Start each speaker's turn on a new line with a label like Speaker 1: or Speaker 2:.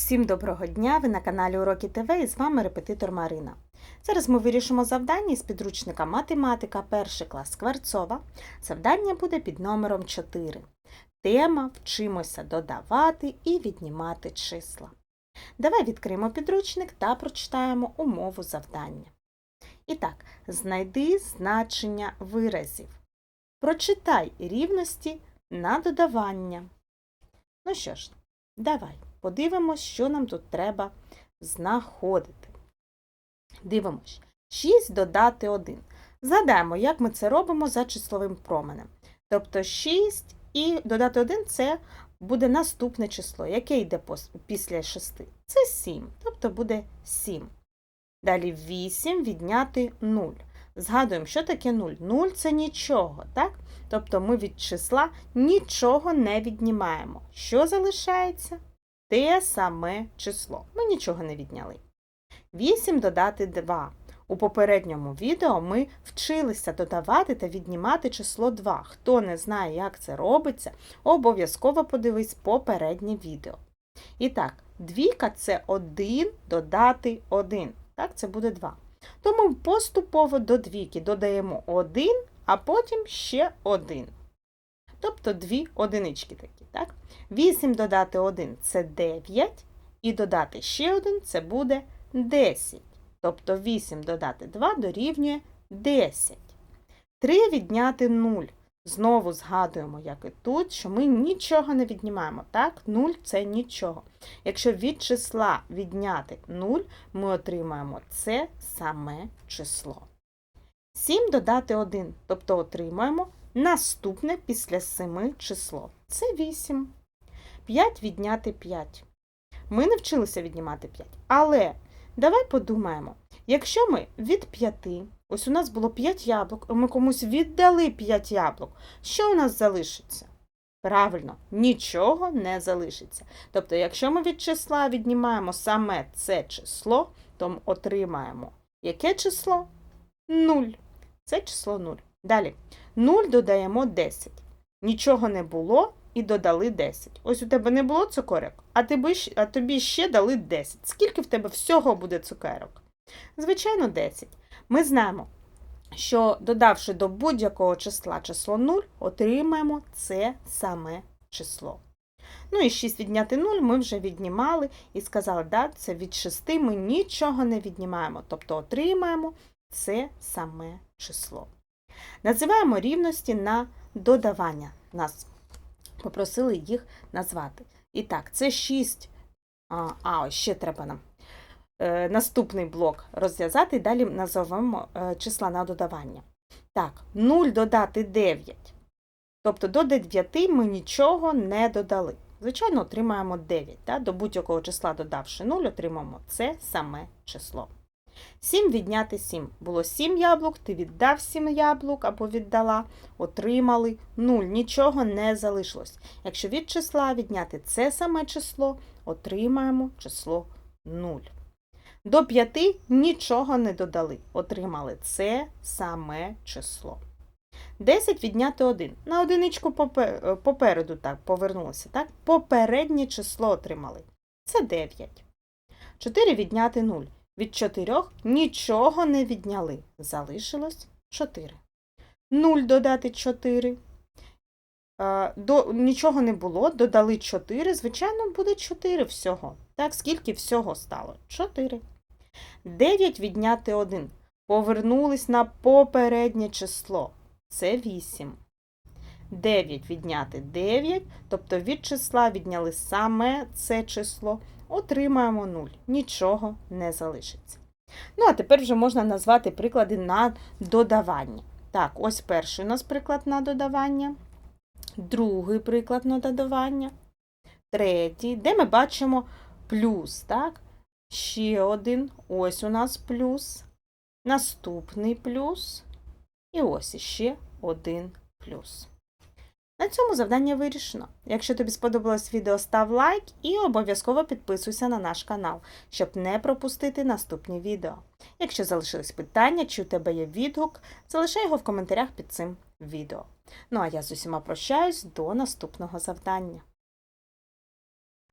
Speaker 1: Всім доброго дня! Ви на каналі Уроки ТВ і з вами репетитор Марина. Зараз ми вирішимо завдання із підручника Математика, перший клас Скворцова. Завдання буде під номером 4. Тема Вчимося додавати і віднімати числа. Давай відкриємо підручник та прочитаємо умову завдання. І так, знайди значення виразів. Прочитай рівності на додавання. Ну що ж, давай. Подивимось, що нам тут треба знаходити. Дивимось. 6 додати 1. Згадаємо, як ми це робимо за числовим променем. Тобто 6 і додати 1 це буде наступне число. Яке йде після 6? Це 7, тобто буде 7. Далі 8 відняти 0. Згадуємо, що таке 0. 0 це нічого, так? Тобто ми від числа нічого не віднімаємо. Що залишається? Те саме число. Ми нічого не відняли. 8 додати 2. У попередньому відео ми вчилися додавати та віднімати число 2. Хто не знає, як це робиться, обов'язково подивись попереднє відео. І так, двійка це 1 додати 1. Так, це буде 2. Тому поступово до двійки додаємо 1, а потім ще 1. Тобто дві одинички такі. так? 8 додати 1 це 9, і додати ще 1 це буде 10. Тобто 8 додати 2 дорівнює 10. 3 відняти 0. Знову згадуємо, як і тут, що ми нічого не віднімаємо. Так, 0 це нічого. Якщо від числа відняти 0, ми отримаємо це саме число. 7 додати 1, тобто отримаємо наступне після 7 число. Це 8. 5 відняти 5. Ми не вчилися віднімати 5. Але давай подумаємо, якщо ми від 5, ось у нас було 5 яблук, і ми комусь віддали 5 яблук, що у нас залишиться? Правильно, нічого не залишиться. Тобто, якщо ми від числа віднімаємо саме це число, то ми отримаємо яке число? 0. Це число 0. Далі 0 додаємо 10. Нічого не було, і додали 10. Ось у тебе не було цукерок, а тобі, а тобі ще дали 10. Скільки в тебе всього буде цукерок? Звичайно, 10. Ми знаємо, що додавши до будь-якого числа число 0, отримаємо це саме число. Ну і 6 відняти 0 ми вже віднімали і сказали, да, це від 6 ми нічого не віднімаємо, тобто отримаємо це саме число. Називаємо рівності на додавання. Нас попросили їх назвати. І так, це 6. А, ось ще треба нам е, наступний блок розв'язати, і далі назовемо е, числа на додавання. Так, 0 додати 9. Тобто до 9 ми нічого не додали. Звичайно, отримаємо 9. Так? До будь-якого числа додавши 0, отримаємо це саме число. 7 відняти 7. Було 7 яблук, ти віддав 7 яблук або віддала, отримали 0. Нічого не залишилось. Якщо від числа відняти це саме число, отримаємо число 0. До 5 нічого не додали. Отримали це саме число. 10 відняти 1. На одиничку попереду так, повернулося. так? Попереднє число отримали. Це 9. 4 відняти 0. Від чотирьох нічого не відняли. Залишилось 4. 0 додати 4. До, Нічого не було, додали 4. Звичайно, буде 4 всього. Так, скільки всього стало? 4. 9 відняти 1. Повернулись на попереднє число. Це 8. 9 відняти 9, тобто від числа відняли саме це число отримаємо 0. Нічого не залишиться. Ну, а тепер вже можна назвати приклади на додавання. Так, ось перший у нас приклад на додавання, другий приклад на додавання, третій, де ми бачимо плюс. так? Ще один, ось у нас плюс, наступний плюс, і ось іще один плюс. На цьому завдання вирішено. Якщо тобі сподобалось відео, став лайк і обов'язково підписуйся на наш канал, щоб не пропустити наступні відео. Якщо залишились питання, чи у тебе є відгук, залишай його в коментарях під цим відео. Ну а я з усіма прощаюсь до наступного завдання.